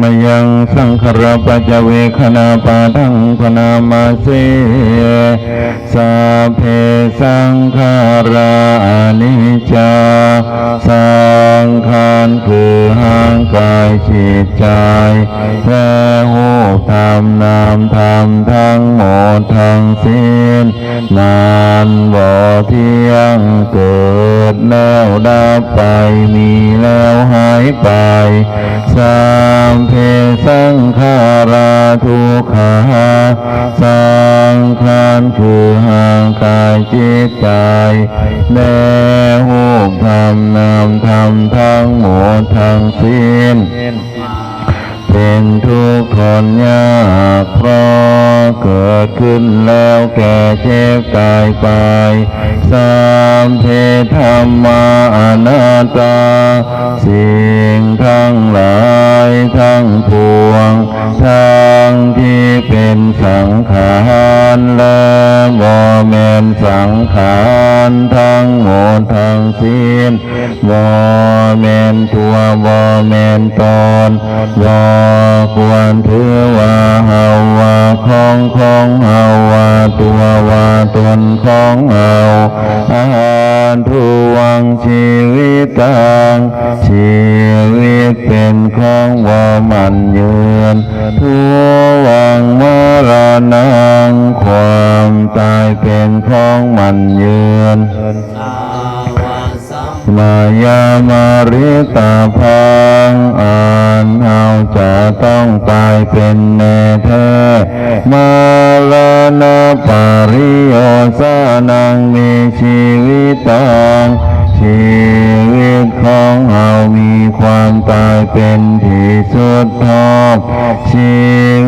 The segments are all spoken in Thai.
มยังสังขารปัจจเวคณาปาทังพนามาเสสัพเพสังขารานิจาสังขารคือห่างกายจิตใจแท้หูธรรมนามธรรมทั้งหมดทั้งสิ้นนานบ่เที่ยงเกิดแล้วดับไปมีแล้วหายไปสา มเพสังขาราทุกขาสังขารคือห่างกายจิตใจแน่หูธรรมนามธรรมทั้งหมดทั้งสิ้นเป็นทุกข์ทนยากเพราะเกิดขึ้นแล้วแก่เจ็บตายไป สามเพธรรมาอนัตาสิ่ สังขารและบ่แม่นสังขารทั้งหมดทั้งสิ้นบ่แม่นตัวบ่แม่นตนบ่ควรถือ วาตนของเราอาหารทุวังชีวิตตังชีวิตเป็นของว่ามันยืนทุวังมรณังความตายเป็นของมันยืน มายามาริตาพังอ่านเฮาจะต้องตายเป็นแน่แท้มาลานาปาริโอสานังมีชีวิตตังชีวิตของเฮามีความตายเป็นที่สุดทอบชี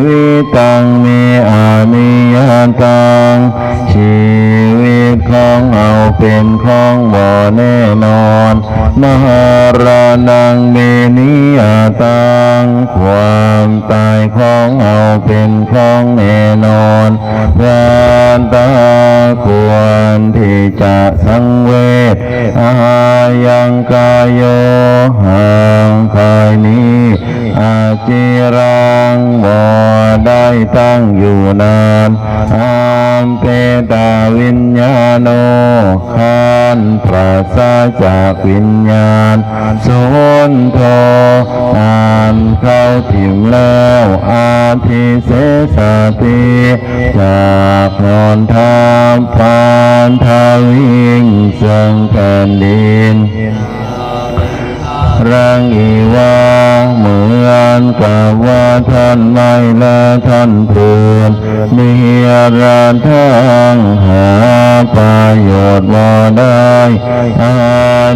วิตตังมีอานิยตังชี วิตของเฮาเป็นของบ่แน่นอน มหารานังเมนิยตังความตายของเฮาเป็นของแน่นอนพรานตาควรที่จะสังเวชอายังกายโยห่างกายนี้อาจิรังบ่ได้ตั้งอยู่นานอา เปตาวิญญาโนขันปราศจากวิญญาณสุนโทอ่านเข้าถิ่มแล้วอาทิเสสติจากนอนทามพานทาวิงเสิงแผ่นดินรังอีว่าเหมือนกับาท่านไม่และท่านเพื่อนมีราทางหาประโยชน์บ่ได้อา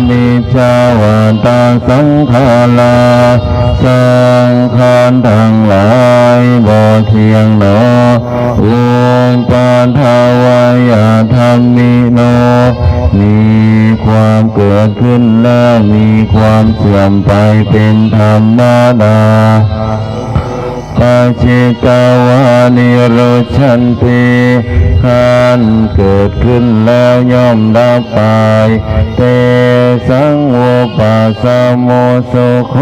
นิจจาวตาสังขาราสังขารทั้งหลายบ่เที่ยงหนออุปาทาวายาธรรมิโนมีความเกิดขึ้นแล้วมีความเสื่อมไปเป็นธรรมดา ปาจิตาวานิโรชันติขันเกิดขึ้นแล้วย่อมดับไป เตสังโอปัสสโมโสโค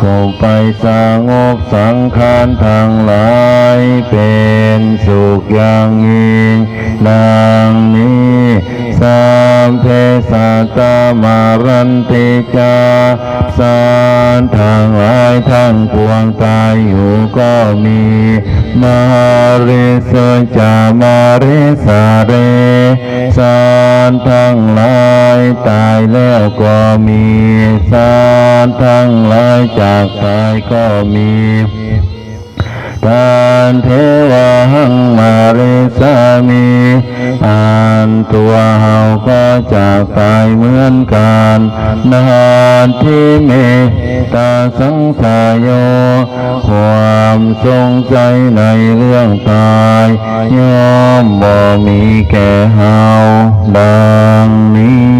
คงไปสงบสังขารทางหลายเป็นสุขอย่างยิ่งดังนี้สามเพศาตามารันติจาสารทา อยู่ก็มีมาริสจามาริสาเรสารทั้งหลายตายแล้วก็มีสารทั้งหลายจากตายก็มีทานเทวหังมาริสามีอ่านตัวเฮาก็จากตายเหมือนกันนานที่เม ตาสังสายโย ความทรงใจในเรื่องตายย่อมบ่มีแก่เฮาดังนี้